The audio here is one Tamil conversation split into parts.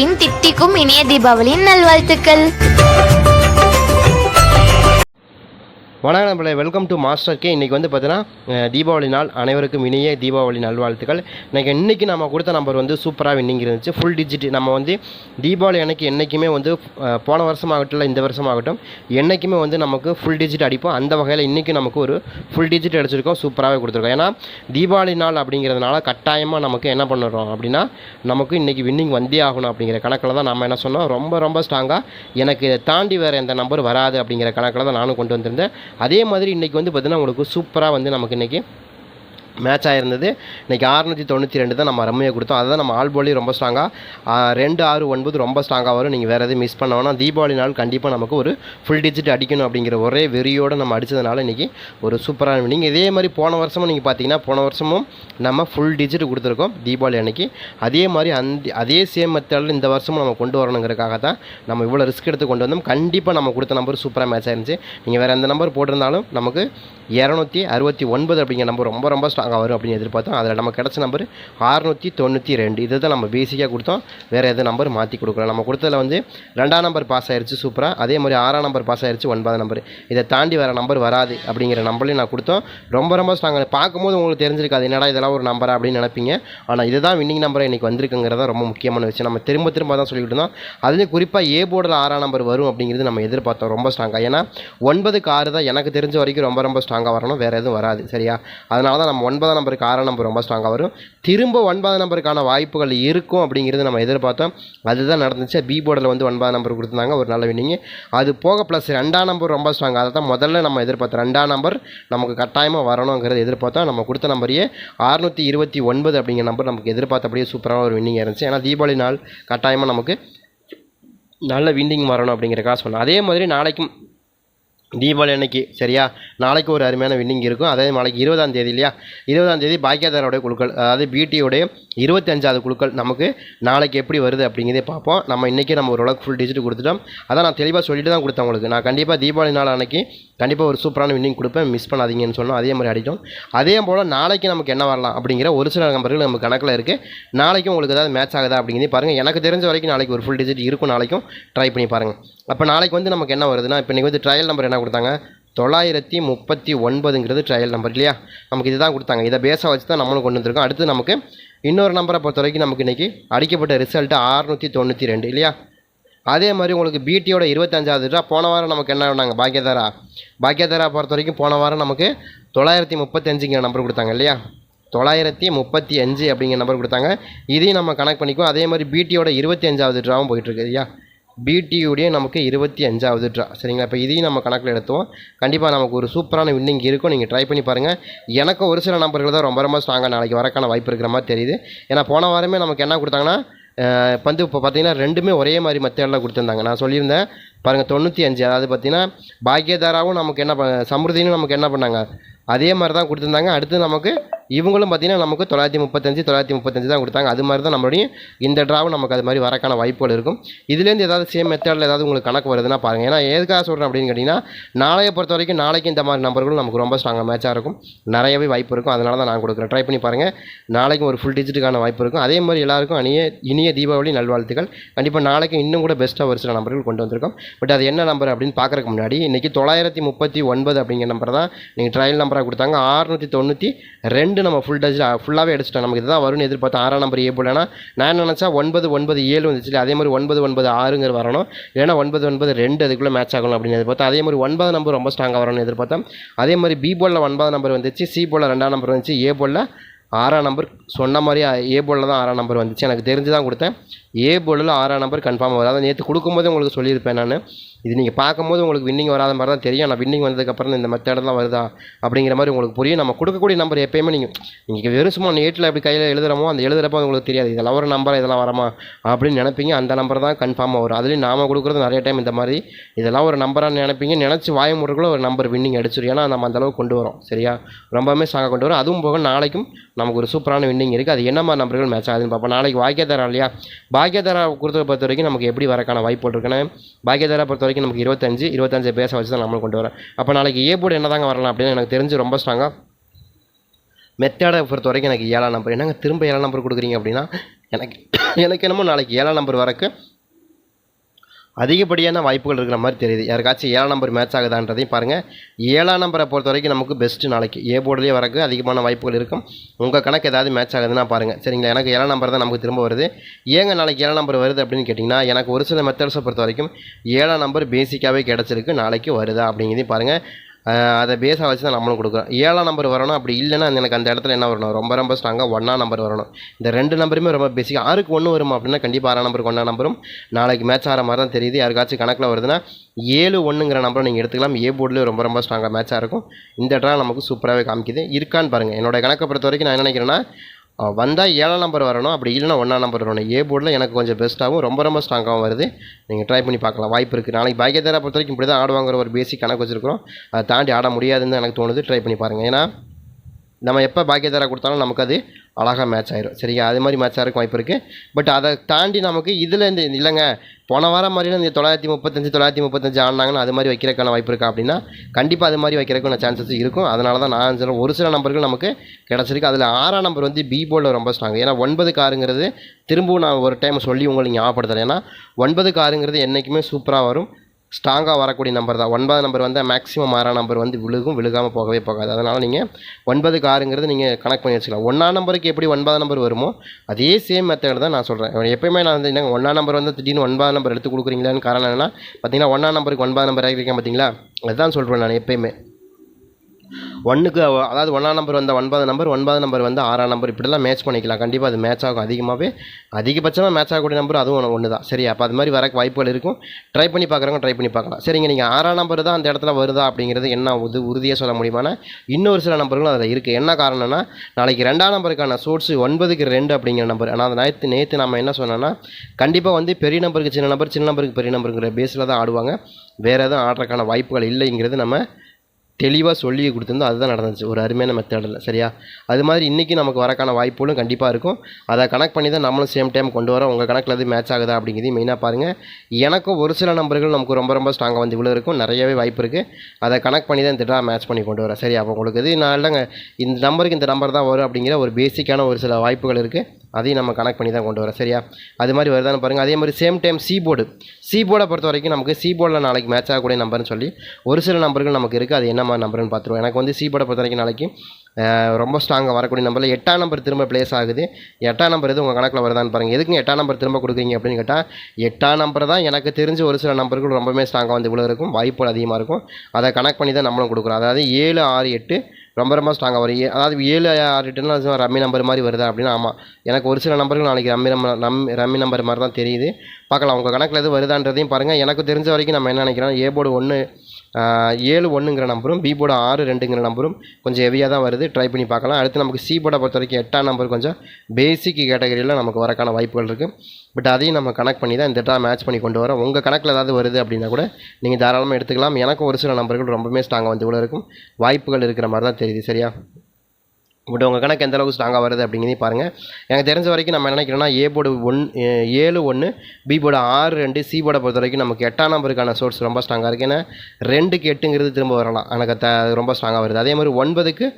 இன் தித்திக்கும் இணைய தீபாவளியின் நல்வாழ்த்துக்கள். வணக்கம் நம்மளே வெல்கம் டு மாஸ்டர் கே இன்றைக்கி வந்து பார்த்தீங்கன்னா தீபாவளி நாள் அனைவருக்கும் இனிய தீபாவளி நல்வாழ்த்துக்கள். இன்றைக்கி இன்றைக்கி நம்ம கொடுத்த நம்பர் வந்து சூப்பராக வின்னிங் இருந்துச்சு. ஃபுல் டிஜிட் நம்ம வந்து தீபாவளி அன்றைக்கி என்றைக்குமே வந்து போன வருஷமாகட்டும் இல்லை இந்த வருஷமாகட்டும் என்றைக்குமே வந்து நமக்கு ஃபுல் டிஜிட் அடிப்போம். அந்த வகையில் இன்றைக்கி நமக்கு ஒரு ஃபுல் டிஜிட் அடிச்சிருக்கோம். சூப்பராகவே கொடுத்துருக்கோம். ஏன்னா தீபாவளி நாள் அப்படிங்கிறதுனால கட்டாயமாக நமக்கு என்ன பண்ணுறோம் அப்படின்னா நமக்கு இன்றைக்கி வின்னிங் வந்தே ஆகணும் அப்படிங்கிற கணக்கில் தான் நம்ம என்ன சொன்னோம். ரொம்ப ரொம்ப ஸ்ட்ராங்காக எனக்கு இதை தாண்டி வேறு எந்த நம்பர் வராது அப்படிங்கிற கணக்கில் தான் நானும் கொண்டு வந்திருந்தேன். அதே மாதிரி இன்றைக்கி வந்து பார்த்திங்கன்னா உங்களுக்கு சூப்பராக வந்து நமக்கு இன்றைக்கி மேட்ச் ஆயிருந்தது. இன்றைக்கி அறுநூற்றி தொண்ணூற்றி ரெண்டு தான் நம்ம ரம்மையை கொடுத்தோம். அதுதான் நம்ம ஆல் போலி ரொம்ப ஸ்ட்ராங்காக ரெண்டு ஆறு ஒன்பது ரொம்ப ஸ்ட்ராங்காக வரும். நீங்கள் வேறு எதுவும் மிஸ் பண்ண வேணாம். தீபாவளி நாள் கண்டிப்பாக நமக்கு ஒரு ஃபுல் டிஜிட் அடிக்கணும் அப்படிங்கிற ஒரே வெறியோடு நம்ம அடித்ததுனால இன்றைக்கி ஒரு சூப்பரான நீங்கள் இதே மாதிரி போன வருஷமும் நீங்கள் பார்த்தீங்கன்னா போன வருஷமும் நம்ம ஃபுல் டிஜிட் கொடுத்துருக்கோம் தீபாவளி அன்னைக்கு. அதே மாதிரி அந்த அதே சேம் மெத்தடில் இந்த வருஷமும் நம்ம கொண்டு வரணுங்கிறக்காக தான் நம்ம இவ்வளோ ரிஸ்க் எடுத்து கொண்டு வந்தோம். கண்டிப்பாக நம்ம கொடுத்த நம்பர் சூப்பராக மேட்ச் ஆயிருந்துச்சு. நீங்கள் வேறு எந்த நம்பர் போட்டிருந்தாலும் நமக்கு இரநூத்தி அறுபத்தி ஒன்பது அப்படிங்கிற நம்பர் ரொம்ப ரொம்ப ஸ்ட்ராங் ஸ்ட்ராங்காக வரும் அப்படின்னு எதிர்பார்த்தோம் அதில் நம்ம கிடச்ச நம்பர் அறுநூற்றி தொண்ணூற்றி ரெண்டு. இதை தான் நம்ம பேசிக்காக கொடுத்தோம். வேறு எதுவும் நம்பர் மாற்றி கொடுக்கல. நம்ம கொடுத்ததில் வந்து ரெண்டாம் நம்பர் பாஸ் ஆயிருச்சு சூப்பராக அதே மாதிரி ஆறாம் நம்பர் பாஸ் ஆயிருச்சு ஒன்பதாம் நம்பர் இதை தாண்டி வேறு நம்பர் வராது அப்படிங்கிற நம்பரையும் நான் கொடுத்தோம். ரொம்ப ரொம்ப ஸ்ட்ராங்காக பார்க்கும்போது உங்களுக்கு தெரிஞ்சிருக்காது என்னடா இதெல்லாம் ஒரு நம்பரா அப்படின்னு நினைப்பீங்க. ஆனால் இதுதான் வின்னிங் நம்பரை இன்றைக்கி வந்திருக்குங்கிறதா ரொம்ப முக்கியமான விஷயம். நம்ம திரும்ப திரும்ப தான் சொல்லிக்கிட்டு இருந்தோம். அதுலேயும் குறிப்பாக ஏ போர்டில் ஆறாம் நம்பர் வரும் அப்படிங்கிறது நம்ம எதிர்பார்த்தோம். ரொம்ப ஸ்ட்ராங்காக ஏன்னா ஒன்பதுக்கு ஆறு தான் எனக்கு தெரிஞ்ச வரைக்கும் ரொம்ப ரொம்ப ஸ்ட்ராங்காக வரணும். வேறு எதுவும் வராது சரியா? அதனால தான் நம்ம ஒன்பதாம் நம்பருக்கு ஆறாம் நம்பர் ரொம்ப ஸ்ட்ராங்காக வரும். திரும்ப ஒன்பதாம் நம்பருக்கான வாய்ப்புகள் இருக்கும் அப்படிங்கிறது நம்ம எதிர்பார்த்தோம். அதுதான் நடந்துச்சு. பி போர்டில் வந்து ஒன்பதாம் நம்பர் கொடுத்துருந்தாங்க. ஒரு நல்ல வின்னிங்கு அது போக ப்ளஸ் ரெண்டாம் நம்பர் ரொம்ப ஸ்ட்ராங் அதை தான் முதல்ல நம்ம எதிர்பார்த்தோம். ரெண்டாம் நம்பர் நமக்கு கட்டாயமாக வரணுங்கிறது எதிர்பார்த்தோம். நம்ம கொடுத்த நம்பரையே அறுநூற்றி இருபத்தி ஒன்பது அப்படிங்கிற நம்பர் நமக்கு எதிர்பார்த்தபடியே சூப்பரான ஒரு வின்னிங் இருந்துச்சு. ஏன்னா தீபாவளி நாள் கட்டாயமாக நமக்கு நல்ல வின்னிங் வரணும் அப்படிங்கிறக்காக சொன்னேன் அதே மாதிரி நாளைக்கும் தீபாவளி அன்னைக்கு சரியா? நாளைக்கு ஒரு அருமையான வின்னிங் இருக்கும். அதே நாளைக்கு இருபதாம் தேதி இல்லையா? இருபதாம் தேதி பாக்கியதாரோடைய குழுக்கள் அதாவது பிடியோடைய இருபத்தஞ்சாவது குழுக்கள் நமக்கு நாளைக்கு எப்படி வருது அப்படிங்கிறதே பார்ப்போம். நம்ம இன்றைக்கி நம்ம ஓரளவுக்கு ஃபுல் டிஜிட் கொடுத்துட்டோம். அதான் நான் தெளிவாக சொல்லிட்டு தான் கொடுத்தேன் உங்களுக்கு. நான் கண்டிப்பாக தீபாவளி நாள் அன்னைக்கு கண்டிப்பாக ஒரு சூப்பரான வின்னிங் கொடுப்பேன். மிஸ் பண்ணாதீங்கன்னு சொன்னோம். அதே மாதிரி அடித்தோம் அதே போல் நாளைக்கு நமக்கு என்ன வரலாம் அப்படிங்கிற ஒரு சில நம்பர்கள் நம்ம கணக்கில் இருக்குது நாளைக்கும் உங்களுக்கு ஏதாவது மேட்ச் ஆகுதா அப்படிங்கிறதே பாருங்கள் எனக்கு தெரிஞ்ச வரைக்கும் நாளைக்கு ஒரு ஃபுல் டிஜிட் இருக்கும். நாளைக்கும் ட்ரை பண்ணி பாருங்கள் அப்போ நாளைக்கு வந்து நமக்கு என்ன வருதுன்னா இப்போ இன்றைக்கி வந்து ட்ரையல் நம்பர் என்ன கொடுத்தாங்க? தொள்ளாயிரத்தி முப்பத்தி ஒன்பதுங்கிறது ட்ரையல் நம்பர் இல்லையா? நமக்கு இதுதான் கொடுத்தாங்க. இதை பேஸாக வச்சு தான் நம்மளும் கொண்டு வந்திருக்கோம். அடுத்து நமக்கு இன்னொரு நம்பரை பொறுத்த வரைக்கும் நமக்கு இன்றைக்கி அடிக்கப்பட்ட ரிசல்ட்டு அறுநூற்றி தொண்ணூற்றி ரெண்டு இல்லையா? அதே மாதிரி உங்களுக்கு பிடியோட இருபத்தஞ்சாவது ட்ரா போன வாரம் நமக்கு என்ன பண்ணாங்க பாக்கியதாரா? பாக்கியதாரா பொறுத்த வரைக்கும் போன வாரம் நமக்கு தொள்ளாயிரத்தி முப்பத்தஞ்சுங்கிற நம்பர் கொடுத்தாங்க இல்லையா? தொள்ளாயிரத்தி முப்பத்தி அஞ்சு அப்படிங்கிற நம்பர் கொடுத்தாங்க. இதையும் நம்ம கனெக்ட் பண்ணிக்குவோம். அதே மாதிரி பிடியோட இருபத்தி அஞ்சாவது ட்ராவும் போயிட்டுருக்கு இல்லையா? பிடியுடைய நமக்கு இருபத்தி அஞ்சாவது ட்ரா சரிங்களா? இப்போ இதையும் நம்ம கணக்கில் எடுத்துவோம். கண்டிப்பாக நமக்கு ஒரு சூப்பரான வின்னிங் இருக்கும். நீங்கள் ட்ரை பண்ணி பாருங்கள் எனக்கு ஒரு சில நம்பர்கள் தான் ரொம்ப ரொம்ப ஸ்ட்ராங்காக நாளைக்கு வரக்கான வாய்ப்பு இருக்கிற மாதிரி தெரியுது. ஏன்னா போன வாரமே நமக்கு என்ன கொடுத்தாங்கன்னா இப்போ வந்து இப்போ பார்த்தீங்கன்னா ரெண்டுமே ஒரே மாதிரி மெத்தேடில் கொடுத்துருந்தாங்க. நான் சொல்லியிருந்தேன். பாருங்கள் தொண்ணூற்றி அஞ்சு. அதாவது பார்த்தீங்கன்னா பாக்கியதாராவும் நமக்கு என்ன ப- சமிருதினும் நமக்கு என்ன பண்ணாங்க? அதே மாதிரி தான் கொடுத்துருந்தாங்க. அடுத்து நமக்கு இவங்களும் பார்த்தீங்கன்னா நமக்கு தொள்ளாயிரத்தி முப்பத்தஞ்சு தொள்ளாயிரத்தி முப்பத்தஞ்சு தான் கொடுத்தாங்க. அது மாதிரி தான் நம்மளுடைய இந்த ட்ராவும் நமக்கு அது மாதிரி வரக்கான வாய்ப்புகள் இருக்கும். இதுலேருந்து ஏதாவது சேம் மெத்தடில் ஏதாவது உங்களுக்கு கணக்கு வருதுன்னா பாருங்கள் ஏன்னா எதுக்காக சொல்கிறேன் அப்படின்னு கேட்டிங்கன்னா நாளைய பொறுத்த வரைக்கும் நாளைக்கு இந்த மாதிரி நம்பர்களும் நமக்கு ரொம்ப ஸ்ட்ராங்காக மேட்சாக இருக்கும். நிறையவே வாய்ப்பு இருக்கும். அதனால தான் நான் கொடுக்குறேன். ட்ரை பண்ணி பாருங்கள் நாளைக்கும் ஒரு ஃபுல் டிஜிட்டுக்கான வாய்ப்பு இருக்கும். அதே மாதிரி எல்லாருக்கும் அணிய இனிய தீபாவளி நல்வாழ்த்துக்கள். கண்டிப்பாக நாளைக்கு இன்னும் கூட பெஸ்ட்டாக ஒரு சில நம்பர்கள் கொண்டு வந்திருக்கோம். பட் அது என்ன நம்பர் அப்படின்னு பார்க்குறதுக்கு முன்னாடி இன்றைக்கி தொள்ளாயிரத்தி முப்பத்தி ஒன்பது அப்படிங்கிற நம்பர் தான். நீங்கள் ட்ரையல் நம்பர் நம்பராக கொடுத்தாங்க. ஆறுநூற்றி தொண்ணூற்றி ரெண்டு நம்ம ஃபுல் டச்சில் ஃபுல்லாகவே அடிச்சிட்டோம் நமக்கு இதுதான் வரும்னு எதிர்பார்த்தோம். ஆறாம் நம்பர் ஏ போலனா நான் நினச்சா ஒன்பது ஒன்பது ஏழு வந்துச்சு இல்லையா? அதே மாதிரி ஒன்பது ஒன்பது ஆறுங்கிற வரணும். ஏன்னா ஒன்பது ஒன்பது ரெண்டு அதுக்குள்ளே மேட்ச் ஆகணும் அப்படின்னு எதிர்பார்த்தோம். அதே மாதிரி ஒன்பது நம்பர் ரொம்ப ஸ்ட்ராங்காக வரணும்னு எதிர்பார்த்தோம். அதே மாதிரி பி போலில் ஒன்பது நம்பர் வந்துச்சு. சி போலில் ரெண்டாம் நம்பர் வந்துச்சு. ஏ போலில் ஆறாம் நம்பர் சொன்ன மாதிரி ஏ போலில் தான் ஆறாம் நம்பர் வந்துச்சு. எனக்கு தெரிஞ்சு தான் கொடுத்தேன். ஏ போலில் ஆறாம் நம்பர் கன்ஃபார்மாக வரும் அதான் நேற்று கொடுக்கும்போது உங்களுக்கு சொல்லியிருப்பேன் நான். இது நீங்கள் பார்க்கும்போது உங்களுக்கு வின்னிங் வராத மாதிரி தான் தெரியும். ஆனால் வின்னிங் வந்ததுக்கப்புறம் இந்த மெத்தடெல்லாம் வருதா அப்படிங்கிற மாதிரி உங்களுக்கு புரியும். நம்ம கொடுக்கக்கூடிய நம்பர் எப்பயுமே நீங்கள் நீங்கள் வெறும் சும்மா நேட்டில் எப்படி கையில் எழுதுறமோ அந்த எழுதுறப்போ உங்களுக்கு தெரியாது. இதெல்லாம் ஒரு நம்பர் இதெல்லாம் வரமா அப்படின்னு நினைப்பீங்க. அந்த நம்பர் தான் கன்ஃபார்மாக வரும் அதுலேயும் நாம கொடுக்குறது நிறைய டைம் இந்த மாதிரி. இதெல்லாம் ஒரு நம்பராக நினைப்பீங்க. நினச்சி வாய முறைக்குள்ள ஒரு நம்பர் வின்னிங் அடிச்சிடும் ஏன்னா நம்ம அந்த அளவுக்கு கொண்டு வரோம். சரியா? ரொம்பவுமே ஸ்ட்ராங்காக கொண்டு வரோம். அதுவும் போக நாளைக்கும் நமக்கு ஒரு சூப்பரான வின்னிங் இருக்குது அது என்ன மாதிரி நம்பர்கள் மேட்ச் ஆகுதுன்னு பார்ப்போம். நாளைக்கு பாக்கியதாரா இல்லையா? பாக்கியதாரா கொடுத்த பொறுத்த வரைக்கும் நமக்கு எப்படி வரக்கான வாய்ப்பு இருக்குன்னு பாக்கியதாரா பொறுத்த வரைக்கும் நமக்கு இருபத்தஞ்சு இருபத்தஞ்சு பேச வச்சு தான் நம்மளும் கொண்டு வரோம் அப்போ நாளைக்கு ஏ போர்டு என்ன தாங்க வரலாம் அப்படின்னு எனக்கு தெரிஞ்சு ரொம்ப ஸ்ட்ராங்காக மெத்தேடை பொறுத்த வரைக்கும் எனக்கு ஏழாம் நம்பர் என்னங்க திரும்ப ஏழாம் நம்பர் கொடுக்குறீங்க அப்படின்னா எனக்கு எனக்கு என்னமோ நாளைக்கு ஏழாம் நம்பர் வரக்கு அதிகப்படியான வாய்ப்புகள் இருக்கிற மாதிரி தெரியுது. யாருக்காச்சும் ஏழாம் நம்பர் மேட்ச் ஆகுதான்றதையும் பாருங்கள் ஏழாம் நம்பரை பொறுத்த வரைக்கும் நமக்கு பெஸ்ட்டு நாளைக்கு. ஏ போர்டுலேயே வரக்கு அதிகமான வாய்ப்புகள் இருக்கும். உங்கள் கணக்கு ஏதாவது மேட்ச் ஆகுதுன்னா பாருங்கள் சரிங்களா? எனக்கு ஏழாம் நம்பர் தான் நமக்கு திரும்ப வருது. ஏங்க நாளைக்கு ஏழாம் நம்பர் வருது அப்படின்னு கேட்டிங்கன்னா எனக்கு ஒரு சில மெத்தட்ஸை பொறுத்த வரைக்கும் ஏழாம் நம்பர் பேசிக்காகவே கிடச்சிருக்கு. நாளைக்கு வருதா அப்படிங்கிறதையும் பாருங்கள் அதை பேஸாக வச்சு தான் நம்மளும் கொடுக்குறோம் ஏழாம் நம்பர் வரணும் அப்படி இல்லைன்னா எனக்கு அந்த இடத்துல என்ன வரணும்? ரொம்ப ரொம்ப ஸ்ட்ராங்காக ஒன்றா நம்பர் வரணும். இந்த ரெண்டு நம்பருமே ரொம்ப பேசிக் ஆறுக்கு ஒன்று வருமா அப்படின்னா கண்டிப்பாக ஆறாம் நம்பருக்கு ஒன்றா நம்பரும் நாளைக்கு மேட்ச் ஆகிற மாதிரி தான் தெரியுது. யாருக்காச்சும் கணக்கில் வருதுன்னா ஏழு ஒன்றுங்கிற நம்பரை நீங்கள் எடுத்துக்கலாம். ஏ போர்ட்லேயும் ரொம்ப ரொம்ப ஸ்ட்ராங்காக மேட்சாக இருக்கும். இந்த ட்ரா நமக்கு சூப்பராகவே காமிக்குது. இருக்கான்னு பாருங்கள் என்னோட கணக்கை பொறுத்த வரைக்கும் நான் என்ன நினைக்கிறேன்னா வந்தால் ஏழாம் நம்பர் வரணும். அப்படி இல்லைன்னா ஒன்றாம் நம்பர் வரணும். ஏ போர்டில் எனக்கு கொஞ்சம் பெஸ்ட்டாகவும் ரொம்ப ரொம்ப ஸ்ட்ராங்காகவும் வருது. நீங்கள் ட்ரை பண்ணி பார்க்கலாம். வாய்ப்பு இருக்குது நாளைக்கு பாக்கியதாரா பொறுத்த வரைக்கும் இப்படி தான் ஆடுவாங்கிற ஒரு பேசிக் கணக்கு வச்சுருக்கிறோம். அதை தாண்டி ஆட முடியாதுன்னு எனக்கு தோணுது. ட்ரை பண்ணி பாருங்கள் ஏன்னா நம்ம எப்போ பாக்கியதாரா கொடுத்தாலும் நமக்கு அது அழகாக மேட்ச் ஆயிரும். சரிங்க அது மாதிரி மேட்ச் ஆகிறதுக்கு வாய்ப்பு இருக்குது பட் அதை தாண்டி நமக்கு இதில் இந்த இல்லைங்க போன வாரம் மாதிரிலாம் இந்த தொள்ளாயிரத்தி முப்பத்தஞ்சு தொள்ளாயிரத்தி முப்பத்தஞ்சு ஆடினாங்கன்னா அது மாதிரி வைக்கிறதுக்கான வாய்ப்பு இருக்கா அப்படின்னா கண்டிப்பாக அது மாதிரி வைக்கிறதுக்கான சான்சஸ் இருக்கும். அதனால தான் நான் சொல்ல ஒரு சில நம்பர்கள் நமக்கு கிடச்சிருக்கு. அதில் ஆறாம் நம்பர் வந்து பி போர்டில் ரொம்ப ஸ்ட்ராங் ஏன்னா ஒன்பது காருங்கிறது திரும்பவும் நான் ஒரு டைம் சொல்லி உங்களுக்கு ஞாபகப்படுத்துகிறேன் ஏன்னா ஒன்பது காருங்கிறது என்றைக்குமே சூப்பராக வரும். ஸ்ட்ராங்காக வரக்கூடிய நம்பர் தான். ஒன்பது நம்பர் வந்து மேக்ஸிமம் ஆறாம் நம்பர் வந்து விழுகும் விழுகாமல் போகவே போகாது. அதனால் நீங்கள் ஒன்பதுக்கு ஆறுங்கிறது நீங்கள் கனெக்ட் பண்ணி வச்சுக்கலாம். ஒன்றாம் நம்பருக்கு எப்படி ஒன்பதாம் நம்பர் வருமோ அதே சேம் மெத்தட் தான் நான் சொல்கிறேன் எப்பயுமே நான் வந்து என்னங்க ஒன்றாம் நம்பர் வந்து திடீர்னு ஒன்பதாம் நம்பர் எடுத்து கொடுக்குறீங்களான்னு காரணம் என்னென்னா பார்த்தீங்கன்னா ஒன்றாம் நம்பருக்கு ஒன்பதாம் நம்பர் ஆகிருக்கேன் பார்த்தீங்களா அதுதான் சொல்கிறேன் நான் எப்பயுமே. ஒன்றுக்கு அதாவது ஒன்றாம் நம்பர் வந்த ஒன்பது நம்பர் ஒன்பது நம்பர் வந்து ஆறாம் நம்பர் இப்படிலாம் மேட்ச் பண்ணிக்கலாம். கண்டிப்பாக அது மேட்ச் ஆகும் அதிகமாகவே அதிகபட்சமாக மேட்ச் ஆகக்கூடிய நம்பர் அதுவும் ஒன்று தான் சரி அப்போ அது மாதிரி வரக்கு வாய்ப்புகள் இருக்கும். ட்ரை பண்ணி பார்க்குறவங்க ட்ரை பண்ணி பார்க்கலாம் சரிங்க நீங்கள் ஆறாம் நம்பர் தான் அந்த இடத்துல வருதா அப்படிங்கிறது என்ன உது உறுதியாக சொல்ல முடியுமானா இன்னொரு சில நம்பர்களும் அதில் இருக்குது என்ன காரணம்னா நாளைக்கு ரெண்டாம் நம்பருக்கான சோர்ஸ் ஒன்பதுக்கு ரெண்டு அப்படிங்கிற நம்பர் ஆனால் அந்த நேற்று நேற்று நம்ம என்ன சொன்னோன்னா கண்டிப்பாக வந்து பெரிய நம்பருக்கு சின்ன நம்பர் சின்ன நம்பருக்கு பெரிய நம்பருங்கிற பேஸில் தான் ஆடுவாங்க. வேறு எதுவும் ஆடுறதுக்கான வாய்ப்புகள் இல்லைங்கிறது நம்ம தெளிவாக சொல்லி கொடுத்துருந்தோம் அதுதான் நடந்துச்சு. ஒரு அருமையான மெத்தடில் சரியா? அது மாதிரி இன்றைக்கி நமக்கு வரக்கான வாய்ப்புகளும் கண்டிப்பாக இருக்கும். அதை கனெக்ட் பண்ணி தான் நம்மளும் சேம் டைம் கொண்டு வரோம். உங்கள் கணக்கில் அது மேட்ச் ஆகுதா அப்படிங்கிறது மெயினாக பாருங்கள் எனக்கும் ஒரு சில நம்பர்கள் நமக்கு ரொம்ப ரொம்ப ஸ்ட்ராங்காக வந்து இவ்வளோ இருக்கும். நிறையவே வாய்ப்பு இருக்குது அதை கனெக்ட் பண்ணி தான் திட்டா மேட்ச் பண்ணி கொண்டு வரேன் சரி அப்போ உங்களுக்கு இது நான் இல்லைங்க. இந்த நம்பருக்கு இந்த நம்பர் தான் வரும் அப்படிங்கிற ஒரு பேசிக்கான ஒரு சில வாய்ப்புகள் இருக்குது அதையும் நம்ம கனெக்ட் பண்ணி தான் கொண்டு வரோம் சரியா? அது மாதிரி வருதான்னு பாருங்கள் அதே மாதிரி same time C board C போர்டை பொறுத்த வரைக்கும் நமக்கு சி போர்டில் நாளைக்கு மேட்ச் ஆகக்கூடிய நம்பர்னு சொல்லி ஒரு சில நம்பர்கள் நமக்கு இருக்குது அது என்ன மாதிரி நம்பர்னு பார்த்துருவோம். எனக்கு வந்து சி போர்டை பொறுத்த வரைக்கும் நாளைக்கு ரொம்ப ஸ்ட்ராங்காக வரக்கூடிய நம்பரில் எட்டாம் நம்பர் திரும்ப ப்ளேஸ் ஆகுது. எட்டாம் நம்பர் எது உங்கள் கணக்கில் வருதான்னு பாருங்கள் எதுக்கு எட்டாம் நம்பர் திரும்ப கொடுக்குறீங்க அப்படின்னு கேட்டால் எட்டாம் நம்பர் தான் எனக்கு தெரிஞ்ச ஒரு சில நம்பர்கள் ரொம்பவே ஸ்ட்ராங்காக வந்து இவ்வளோ இருக்கும். வாய்ப்புகள் அதிகமாக இருக்கும். அதை கனெக்ட் பண்ணி தான் நம்மளும் கொடுக்குறோம். அதாவது ஏழு ஆறு எட்டு ரொம்ப ரொம்ப ஸ்ட்ராங்காக வரும். ஏ- அதாவது ஏழு ஆறு எட்டுனா ரம்மி நம்பர் மாதிரி வருதா அப்படின்னா ஆமாம் எனக்கு ஒரு சில நம்பர்கள் நாளைக்கு ரம்மி நம்பர் நம் ரம்மி நம்பர் மாதிரி தான் தெரியுது. பார்க்கலாம் உங்கள் கணக்கில் எது வருதான்றதையும் பாருங்கள் எனக்கு தெரிஞ்ச வரைக்கும் நம்ம என்ன நினைக்கிறோம்? ஏ போர்டு ஒன்று ஏழு ஒன்றுங்கிற நம்பரும் பி போர்டு ஆறு ரெண்டுங்கிற நம்பரும் கொஞ்சம் ஹெவியாக தான் வருது. ட்ரை பண்ணி பார்க்கலாம். அடுத்து நமக்கு சி போர்டை பொறுத்த வரைக்கும் எட்டாம் நம்பர் கொஞ்சம் பேசிக் கேட்டகரியில் நமக்கு வரக்கான வாய்ப்புகள் இருக்குது பட் அதையும் நம்ம கனெக்ட் பண்ணி தான் இந்த டா மேட்ச் பண்ணி கொண்டு வரோம். உங்கள் கணக்கில் ஏதாவது வருது அப்படின்னா கூட நீங்கள் தாராளமாக எடுத்துக்கலாம். எனக்கும் ஒரு சில நம்பர்கள் ரொம்பவே ஸ்ட்ராங்காக வந்து கூட இருக்கும். வாய்ப்புகள் இருக்கிற மாதிரி தான் தெரியுது. சரியா? பட் உங்கள் கணக்கு எந்த அளவுக்கு ஸ்ட்ராங்காக வருது அப்படிங்கிறதையும் பாருங்கள் எனக்கு தெரிஞ்ச வரைக்கும் நம்ம என்ன ஏ போர்டு ஒன் ஏழு ஒன்று பி போர்டு ஆறு ரெண்டு சி போர்டை பொறுத்த வரைக்கும் நமக்கு எட்டாம் நம்பருக்கான சோர்ஸ் ரொம்ப ஸ்ட்ராங்காக இருக்குது ஏன்னா ரெண்டுக்கு எட்டுங்கிறது திரும்ப வரலாம். எனக்கு த ரொம்ப ஸ்ட்ராங்காக வருது. அதே மாதிரி ஒன்பதுக்கு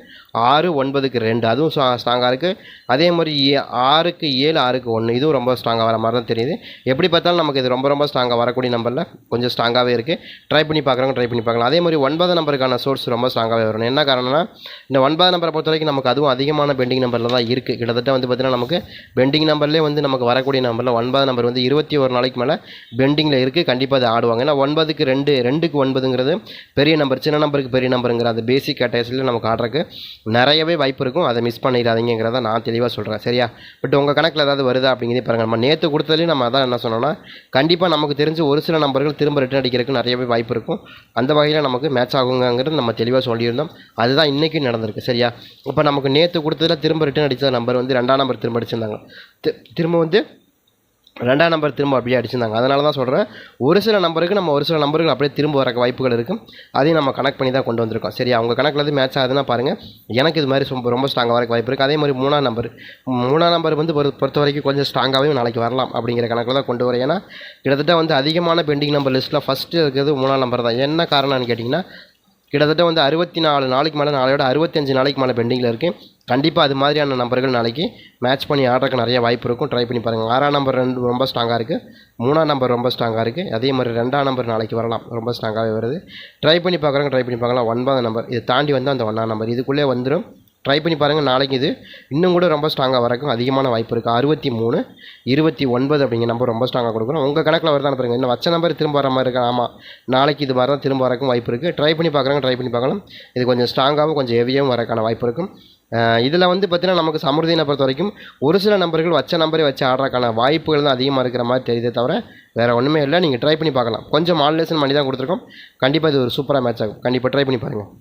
ஆறு ஒன்பதுக்கு ரெண்டு அதுவும் ஸ்ட்ராங்காக இருக்குது அதே மாதிரி ஏ ஆறுக்கு ஏழு ஆறுக்கு ஒன்று இதுவும் ரொம்ப ஸ்ட்ராங்காக வர மாதிரி தான் தெரியுது. எப்படி பார்த்தாலும் நமக்கு இது ரொம்ப ரொம்ப ஸ்ட்ராங்காக வரக்கூடிய நம்பரில் கொஞ்சம் ஸ்ட்ராங்காகவே இருக்குது ட்ரை பண்ணி பார்க்குறவங்க ட்ரை பண்ணி பார்க்கலாம். அதே மாதிரி ஒன்பது நம்பருக்கான சோர்ஸ் ரொம்ப ஸ்ட்ராங்காகவே வரும் என்ன காரணம்னா இந்த ஒன்பது நம்பரை பொறுத்த வரைக்கும் நமக்கு அதுவும் அதிகமான பெண்டிங் நம்பரில் தான் இருக்குது கிட்டத்தட்ட வந்து பார்த்திங்கன்னா நமக்கு பெண்டிங் நம்பர்லேயே வந்து நமக்கு வரக்கூடிய நம்பரில் ஒன்பது நம்பர் வந்து இருபத்தி ஒரு நாளைக்கு மேலே பெண்டிங்கில் இருக்குது கண்டிப்பாக அது ஆடுவாங்க. ஏன்னா ஒன்பதுக்கு ரெண்டு ரெண்டுக்கு ஒன்பதுங்கிறது பெரிய நம்பர் சின்ன நம்பருக்கு பெரிய நம்பருங்கிற அந்த பேசிக் கேட்டகரியில் நமக்கு ஆடுறதுக்கு நிறையவே வாய்ப்பு இருக்கும். அதை மிஸ் பண்ணிடாதீங்கிறத நான் தெளிவாக சொல்கிறேன் சரியா? பட் உங்கள் கணக்கில் ஏதாவது வருதா அப்படிங்கிறதே பாருங்கள் நம்ம நேற்று கொடுத்ததுலேயும் நம்ம அதான் என்ன சொன்னோம்னா கண்டிப்பாக நமக்கு தெரிஞ்ச ஒரு சில நம்பர்கள் திரும்ப ரிட்டர்ன் அடிக்கிறதுக்கு நிறையவே வாய்ப்பு இருக்கும். அந்த வகையில் நமக்கு மேட்ச் ஆகுங்கிறது நம்ம தெளிவாக சொல்லியிருந்தோம். அதுதான் இன்றைக்கும் நடந்திருக்கு. சரியா? இப்போ நமக்கு நேற்று கொடுத்ததில் திரும்ப ரிட்டர்ன் அடித்த நம்பர் வந்து ரெண்டாம் நம்பர் திரும்ப அடிச்சிருந்தாங்க. திரும்ப வந்து ரெண்டாம் நம்பர் திரும்ப அப்படியே அடிச்சிருந்தாங்க. அதனால தான் சொல்கிறேன் ஒரு சில நம்பருக்கு நம்ம ஒரு சில நம்பருக்கு அப்படியே திரும்ப வர வாய்ப்புகள் இருக்கும். அதையும் நம்ம கனெக்ட் பண்ணி தான் கொண்டு வந்திருக்கோம். சரி அவங்க கணக்கில் வந்து மேட்ச் ஆகுதுன்னா பாருங்கள் எனக்கு இது மாதிரி ரொம்ப ரொம்ப ஸ்ட்ராங்காக வரக்கு வாய்ப்பு இருக்குது அதே மாதிரி மூணாம் நம்பர் மூணாம் நம்பர் வந்து பொறு- பொறுத்த வரைக்கும் கொஞ்சம் ஸ்ட்ராங்காகவே நாளைக்கு வரலாம் அப்படிங்கிற கணக்கில் தான் கொண்டு வரேன். ஏன்னா கிட்டத்தட்ட வந்து அதிகமான பெண்டிங் நம்பர் லிஸ்ட்டில் ஃபஸ்ட்டு இருக்கிறது மூணாம் நம்பர் தான். என்ன காரணம்னு கேட்டிங்கன்னா கிட்டத்தட்ட வந்து அறுபத்தி நாலு நாளைக்கு மேலே நாளையோட அறுபத்தஞ்சு நாளைக்கு மேலே பெண்டிங்கில் இருக்குது கண்டிப்பாக அது மாதிரியான நம்பர்கள் நாளைக்கு மேட்ச் பண்ணி ஆடுறதுக்கு நிறைய வாய்ப்பு இருக்கும். ட்ரை பண்ணி பாருங்கள் ஆறாம் நம்பர் ரெண்டு ரொம்ப ஸ்ட்ராங்காக இருக்குது மூணாம் நம்பர் ரொம்ப ஸ்ட்ராங்காக இருக்குது அதே மாதிரி ரெண்டாம் நம்பர் நாளைக்கு வரலாம். ரொம்ப ஸ்ட்ராங்காகவே வருது. ட்ரை பண்ணி பார்க்குறவங்க ட்ரை பண்ணி பார்க்கலாம். ஒன்பதாம் நம்பர் இதை தாண்டி வந்து அந்த ஒன்றாம் நம்பர் இதுக்குள்ளே வந்துடும் ட்ரை பண்ணி பாருங்கள் நாளைக்கு இது இன்னும் கூட ரொம்ப ஸ்ட்ராங்காக வரக்கும் அதிகமான வாய்ப்பு இருக்குது அறுபத்தி மூணு இருபத்தி ஒன்பது அப்படிங்கிற நம்பர் ரொம்ப ஸ்ட்ராங்காக கொடுக்குறோம் உங்கள் கணக்கில் வருதான்னு பாருங்கள் இன்னும் வச்ச நம்பர் திரும்ப வர மாதிரி இருக்கு. ஆமாம் நாளைக்கு இது மாதிரி தான் திரும்ப வரக்கும் வாய்ப்பு இருக்குது ட்ரை பண்ணி பார்க்குறாங்க ட்ரை பண்ணி பார்க்கலாம் இது கொஞ்சம் ஸ்ட்ராங்காகவும் கொஞ்சம் ஹெவியாகவும் வரக்கான வாய்ப்பு இருக்கும். இதில் வந்து பார்த்தீங்கன்னா நமக்கு சமுர்தினை பொறுத்த வரைக்கும் ஒரு சில நம்பர்கள் வச்ச நம்பரை வச்சு ஆடுறதுக்கான வாய்ப்புகள் தான் அதிகமாக இருக்கிற மாதிரி தெரியுதே தவிர வேறு ஒன்றுமே இல்லை. நீங்கள் ட்ரை பண்ணி பார்க்கலாம் கொஞ்சம் மாடுலேஷன் பண்ணி தான் கொடுத்துருக்கோம். கண்டிப்பாக இது ஒரு சூப்பராக மேட்ச் ஆகும். கண்டிப்பாக ட்ரை பண்ணி பாருங்கள்